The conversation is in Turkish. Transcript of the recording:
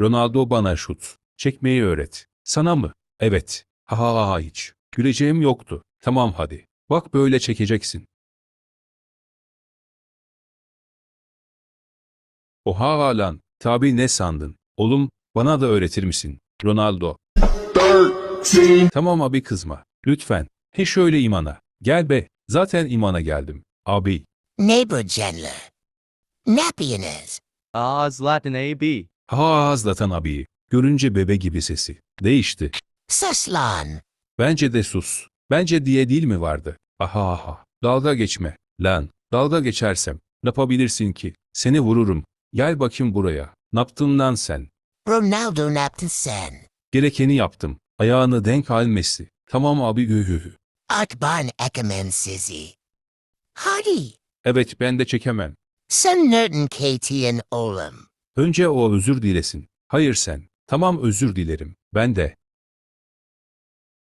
Ronaldo bana şut. Çekmeyi öğret. Sana mı? Evet. Ha ha ha hiç. Güleceğim yoktu. Tamam hadi. Bak böyle çekeceksin. Oha lan. Tabi ne sandın? Oğlum bana da öğretir misin? Ronaldo. Tamam abi kızma. Lütfen. He şöyle imana. Gel be. Zaten imana geldim. Abi. Neighbor Chandler. Ne yapıyorsunuz? Oz Latin AB. Ha Zlatan abi. Görünce bebe gibi sesi. Değişti. Sus lan. Bence de sus. Bence diye değil mi vardı? Aha aha. Dalga geçme. Lan. Dalga geçersem. Ne yapabilirsin ki? Seni vururum. Gel bakayım buraya. Ne yaptın lan sen? Ronaldo ne yaptın sen? Gerekeni yaptım. Ayağını denk almesi. Tamam abi hü Akban Ekemen sizi. Hadi. Evet ben de çekemem. Sen nereden KT'in oğlum? Önce o özür dilesin. Hayır sen. Tamam özür dilerim. Ben de.